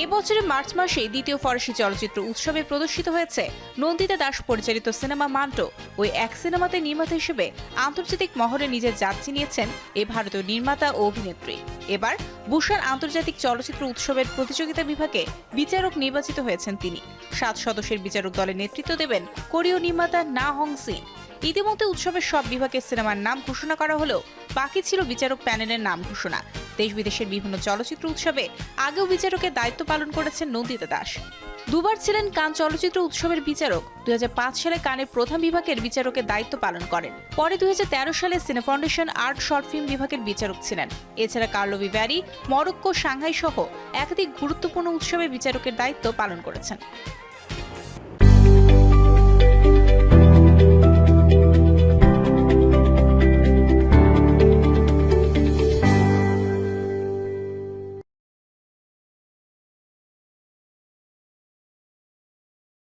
এবছরের মার্চ মাসে দ্বিতীয় ফরাসি চলচ্চিত্র উৎসবে প্রদর্শিত হয়েছে নন্দিতা দাস পরিচালিত সিনেমা মান্টো। ওই এক সিনেমাতে নির্মাতা হিসেবে আন্তর্জাতিক মহলে নিজের যাত্রী নিয়েছেন এ ভারতীয় নির্মাতা ও অভিনেত্রী। এবার বুসান আন্তর্জাতিক চলচ্চিত্র উৎসবের প্রতিযোগিতা বিভাগে বিচারক নির্বাচিত হয়েছেন তিনি। সাত সদস্যের বিচারক দলের নেতৃত্ব দেবেন কোরীয় নির্মাতা না হং সিন। ইতিমধ্যে উৎসবের সব বিভাগের সিনেমার নাম ঘোষণা করা হলেও বাকি ছিল বিচারক প্যানেলের নাম ঘোষণা। দেশ বিদেশের বিভিন্ন চলচ্চিত্র উৎসবে আগেও বিচারকের দায়িত্ব পালন করেছেন নন্দিতা দাস। দুবার ছিলেন কান চলচ্চিত্র উৎসবের বিচারক। দুই হাজার পাঁচ সালে কানের প্রথম বিভাগের বিচারকের দায়িত্ব পালন করেন। পরে দুই হাজার তেরো সালে সিনে ফাউন্ডেশন আর্ট শর্ট ফিল্ম বিভাগের বিচারক ছিলেন। এছাড়া কার্লো ভিভ্যারি মরক্কো সাংহাই সহ একাধিক গুরুত্বপূর্ণ উৎসবে বিচারকের দায়িত্ব পালন করেছেন।